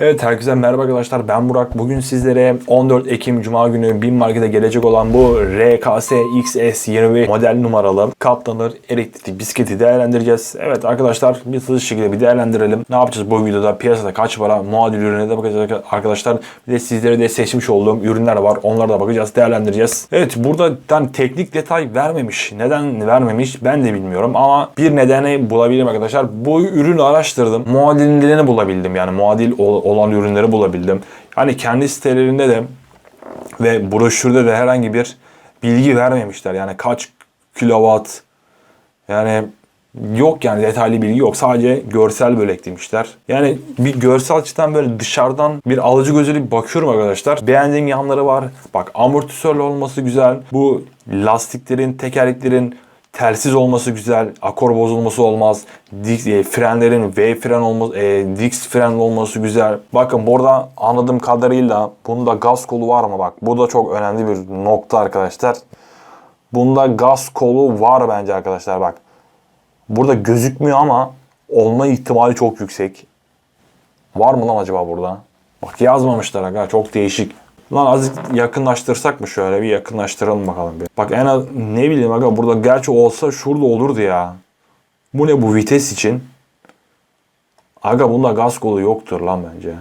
Evet herkese merhaba arkadaşlar ben Burak. Bugün sizlere 14 Ekim Cuma günü bin markete gelecek olan bu RKS XS 21 model numaralı katlanır elektrikli bisikleti değerlendireceğiz. Evet arkadaşlar bir hızlı şekilde bir değerlendirelim. Ne yapacağız bu videoda? Piyasada kaç para? Muadil ürüne de bakacağız arkadaşlar. Bir de sizlere de seçmiş olduğum ürünler var. Onlara da bakacağız, değerlendireceğiz. Evet burada yani teknik detay vermemiş. Neden vermemiş ben de bilmiyorum ama bir nedeni bulabilirim arkadaşlar. Bu ürünü araştırdım. Muadillerini bulabildim. Yani muadil ol- olan ürünleri bulabildim. Hani kendi sitelerinde de ve broşürde de herhangi bir bilgi vermemişler. Yani kaç kilowatt yani yok yani detaylı bilgi yok. Sadece görsel böyle eklemişler. Yani bir görsel açıdan böyle dışarıdan bir alıcı gözüyle bakıyorum arkadaşlar. Beğendiğim yanları var. Bak amortisörlü olması güzel. Bu lastiklerin, tekerleklerin telsiz olması güzel. Akor bozulması olmaz. Dix, e, frenlerin V fren olması, e, Dix fren olması güzel. Bakın burada anladığım kadarıyla bunda gaz kolu var mı? Bak bu da çok önemli bir nokta arkadaşlar. Bunda gaz kolu var bence arkadaşlar bak. Burada gözükmüyor ama olma ihtimali çok yüksek. Var mı lan acaba burada? Bak yazmamışlar aga çok değişik. Lan azıcık yakınlaştırsak mı şöyle bir yakınlaştıralım bakalım bir. Bak en az ne bileyim aga burada gerçi olsa şurada olurdu ya. Bu ne bu vites için? Aga bunda gaz kolu yoktur lan bence.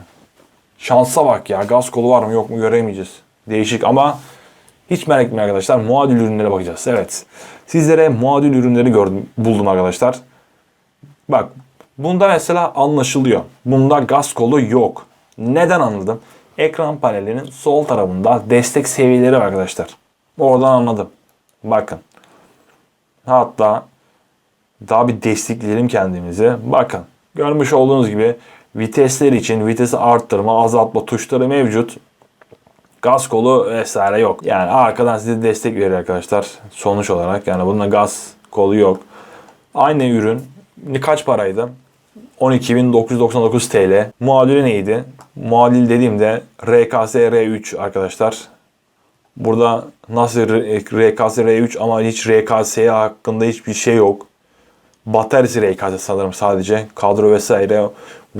Şansa bak ya gaz kolu var mı yok mu göremeyeceğiz. Değişik ama hiç merak etmeyin arkadaşlar. Muadil ürünlere bakacağız. Evet. Sizlere muadil ürünleri gördüm, buldum arkadaşlar. Bak bunda mesela anlaşılıyor. Bunda gaz kolu yok. Neden anladım? Ekran panelinin sol tarafında destek seviyeleri var arkadaşlar. Oradan anladım. Bakın. Hatta daha bir destekleyelim kendimizi. Bakın. Görmüş olduğunuz gibi vitesler için vitesi arttırma, azaltma tuşları mevcut. Gaz kolu vesaire yok. Yani arkadan size destek veriyor arkadaşlar. Sonuç olarak yani bunda gaz kolu yok. Aynı ürün kaç paraydı? 12.999 TL. Muadili neydi? Muadil dediğimde RKS R3 arkadaşlar. Burada nasıl RKS R3 ama hiç RKS hakkında hiçbir şey yok. Bataryası RKS sanırım sadece. Kadro vesaire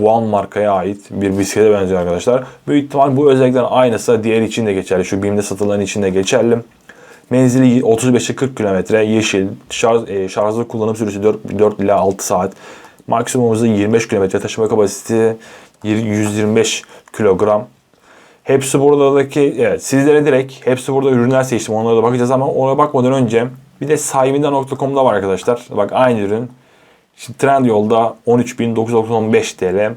One markaya ait bir bisiklete benziyor arkadaşlar. Büyük ihtimal bu özelliklerin aynısı diğer için de geçerli. Şu BİM'de satılan için de geçerli. Menzili 35'e 40 km, yeşil, şarj, e, şarjlı kullanım süresi 4, 4 ila 6 saat. Maksimum hızı 25 km, taşıma kapasitesi 125 kilogram. Hepsi buradaki, evet sizlere direkt hepsi burada ürünler seçtim. Onlara da bakacağız ama ona bakmadan önce bir de sahibinden.com'da var arkadaşlar. Bak aynı ürün. Şimdi Trendyol'da 13.995 TL.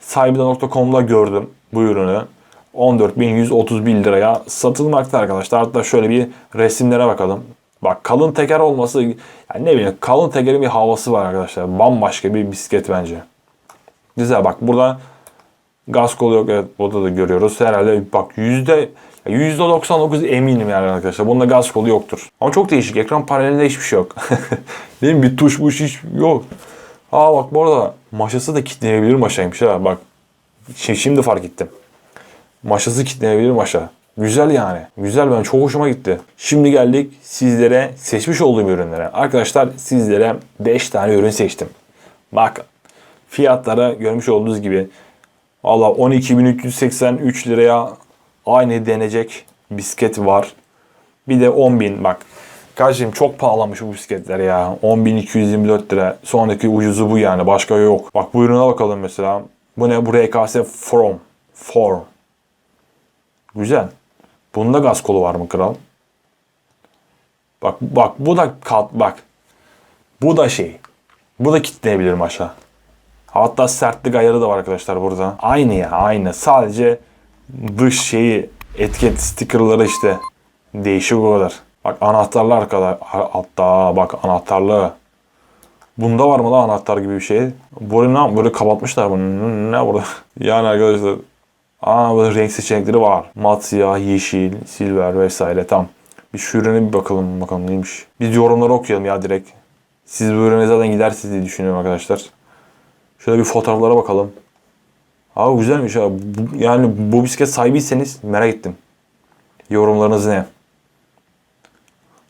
Sahibinden.com'da gördüm bu ürünü. 14.131 liraya satılmakta arkadaşlar. Hatta şöyle bir resimlere bakalım. Bak kalın teker olması yani ne bileyim kalın tekerin bir havası var arkadaşlar. Bambaşka bir bisiklet bence. Güzel bak burada gaz kolu yok. Evet burada da görüyoruz. Herhalde bak yüzde 99 eminim yani arkadaşlar. Bunda gaz kolu yoktur. Ama çok değişik. Ekran panelinde hiçbir şey yok. Değil mi? Bir tuş muş hiç yok. Aa bak bu arada maşası da kilitlenebilir maşaymış ha. Bak şi- şimdi fark ettim. Maşası kilitlenebilir maşa. Güzel yani. Güzel ben çok hoşuma gitti. Şimdi geldik sizlere seçmiş olduğum ürünlere. Arkadaşlar sizlere 5 tane ürün seçtim. Bakın fiyatları görmüş olduğunuz gibi Valla 12.383 liraya aynı denecek bisiklet var. Bir de 10.000 bak. Kardeşim çok pahalanmış bu bisikletler ya. 10.224 lira. Sonraki ucuzu bu yani. Başka yok. Bak bu ürüne bakalım mesela. Bu ne? Bu RKS From. For. Güzel. Bunda gaz kolu var mı kral? Bak bak bu da kat bak. Bu da şey. Bu da kitleyebilirim aşağı. Hatta sertlik ayarı da var arkadaşlar burada. Aynı ya aynı. Sadece dış şeyi etiket stickerları işte değişik o kadar. Bak anahtarlar arkada. Hatta bak anahtarlı. Bunda var mı da anahtar gibi bir şey? Böyle ne böyle kapatmışlar bunu. Ne burada? Yani arkadaşlar Aa böyle renk seçenekleri var. Mat siyah, yeşil, silver vesaire tam. Bir şu ürüne bir bakalım bakalım neymiş. Biz yorumları okuyalım ya direkt. Siz bu ürüne zaten gidersiniz diye düşünüyorum arkadaşlar. Şöyle bir fotoğraflara bakalım. Abi güzelmiş abi. Yani bu bisiklet sahibiyseniz merak ettim. Yorumlarınız ne?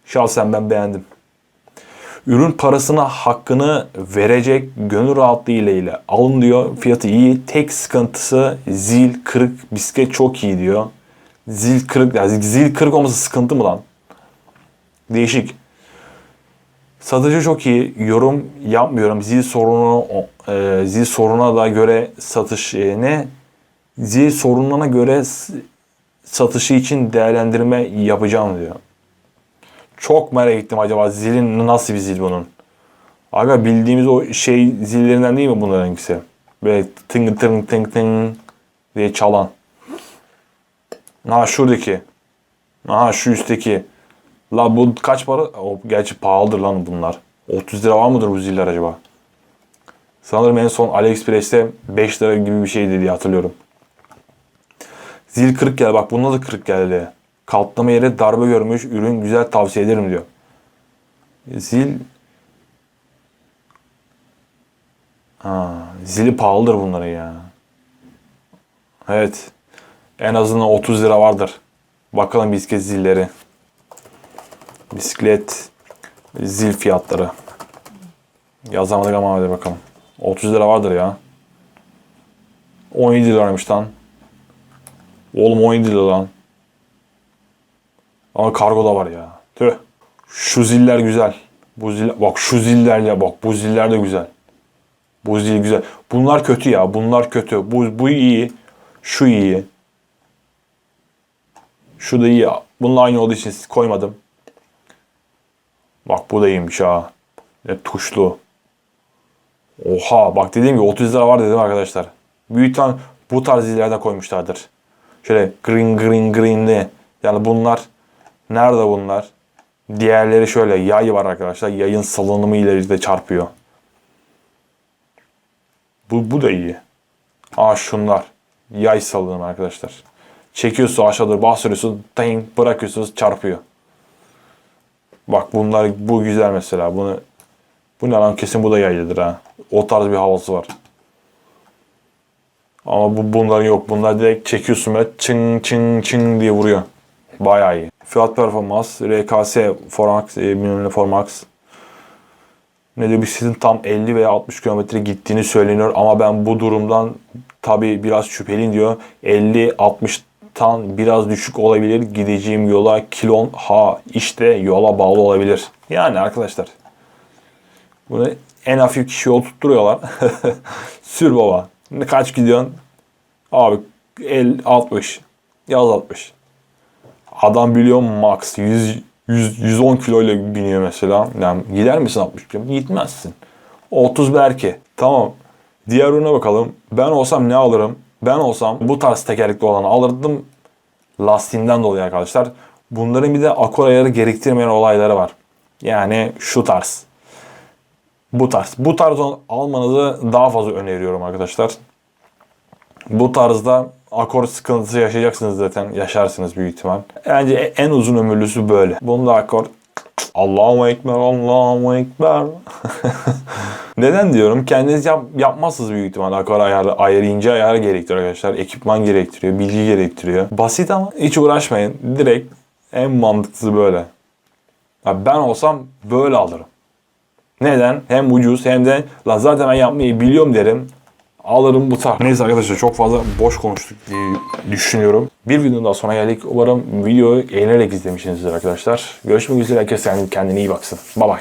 Şahsen ben beğendim. Ürün parasına hakkını verecek gönül rahatlığıyla ile alın diyor. Fiyatı iyi. Tek sıkıntısı zil kırık. Bisiklet çok iyi diyor. Zil kırık. Yani zil kırık olması sıkıntı mı lan? Değişik. Satıcı çok iyi. Yorum yapmıyorum. Zil sorunu e, zil soruna da göre satış ne? Zil sorununa göre satışı için değerlendirme yapacağım diyor. Çok merak ettim acaba zilin nasıl bir zil bunun? Aga bildiğimiz o şey zillerinden değil mi bunlarınkisi? Böyle tıng tıng tıng tıng diye çalan. Ha şuradaki. Aha şu üstteki. La bu kaç para? O, gerçi pahalıdır lan bunlar. 30 lira var mıdır bu ziller acaba? Sanırım en son AliExpress'te 5 lira gibi bir şeydi diye hatırlıyorum. Zil kırık geldi. Bak bunda da kırık geldi. Katlama yeri darbe görmüş. Ürün güzel tavsiye ederim diyor. Zil Ha, zili pahalıdır bunların ya. Evet. En azından 30 lira vardır. Bakalım bisiklet zilleri. Bisiklet zil fiyatları. Yazamadık ama hadi bakalım. 30 lira vardır ya. 17 liraymış lan. Oğlum 17 lira lan. Ama kargo da var ya. Tüh. Şu ziller güzel. Bu zil bak şu zillerle bak bu ziller de güzel. Bu zil güzel. Bunlar kötü ya. Bunlar kötü. Bu bu iyi. Şu iyi. Şu da iyi. Bununla aynı olduğu için koymadım. Bak bu da iyiymiş ha. Ne tuşlu. Oha bak dediğim gibi 30 lira var dedim arkadaşlar. Büyük ihtimal bu tarz zillerden koymuşlardır. Şöyle green green greenli. Yani bunlar nerede bunlar? Diğerleri şöyle yay var arkadaşlar. Yayın salınımı ileride çarpıyor. Bu, bu da iyi. Aa şunlar. Yay salınımı arkadaşlar. Çekiyorsun aşağıda bastırıyorsun. Ding, bırakıyorsunuz çarpıyor. Bak bunlar bu güzel mesela. Bunu bu ne lan kesin bu da yaylıdır ha. O tarz bir havası var. Ama bu bunların yok. Bunlar direkt çekiyorsun böyle çın çın çın diye vuruyor. Bayağı iyi. Fiyat performans, RKS Formax, e, bilmem Formax. Ne diyor bisikletin tam 50 veya 60 kilometre gittiğini söyleniyor ama ben bu durumdan tabi biraz şüpheliyim diyor. 50-60'tan biraz düşük olabilir. Gideceğim yola kilon ha işte yola bağlı olabilir. Yani arkadaşlar bunu en hafif kişi yol tutturuyorlar. Sür baba. Ne Kaç gidiyorsun? Abi 50 60. Yaz 60. Adam biliyor max 100 100 110 kilo ile biniyor mesela. Yani gider misin 60 kilo? Gitmezsin. 30 belki. Tamam. Diğer ürüne bakalım. Ben olsam ne alırım? Ben olsam bu tarz tekerlekli olanı alırdım. Lastiğinden dolayı arkadaşlar. Bunların bir de akor ayarı gerektirmeyen olayları var. Yani şu tarz. Bu tarz. Bu tarz almanızı daha fazla öneriyorum arkadaşlar. Bu tarzda akor sıkıntısı yaşayacaksınız zaten. Yaşarsınız büyük ihtimal. Bence en uzun ömürlüsü böyle. Bunda akor Allahu Ekber, Allahu Ekber. Neden diyorum? Kendiniz yap, yapmazsınız büyük ihtimal. Akor ayarı, ayarı ince ayarı gerektiriyor arkadaşlar. Ekipman gerektiriyor, bilgi gerektiriyor. Basit ama hiç uğraşmayın. Direkt en mantıklısı böyle. Ya ben olsam böyle alırım. Neden? Hem ucuz hem de la zaten ben yapmayı biliyorum derim. Alırım bu tarz. Neyse arkadaşlar çok fazla boş konuştuk diye düşünüyorum. Bir videonun daha sonra geldik. Umarım videoyu eğlenerek izlemişsinizdir arkadaşlar. Görüşmek üzere. Herkes kendine iyi baksın. Bye bye.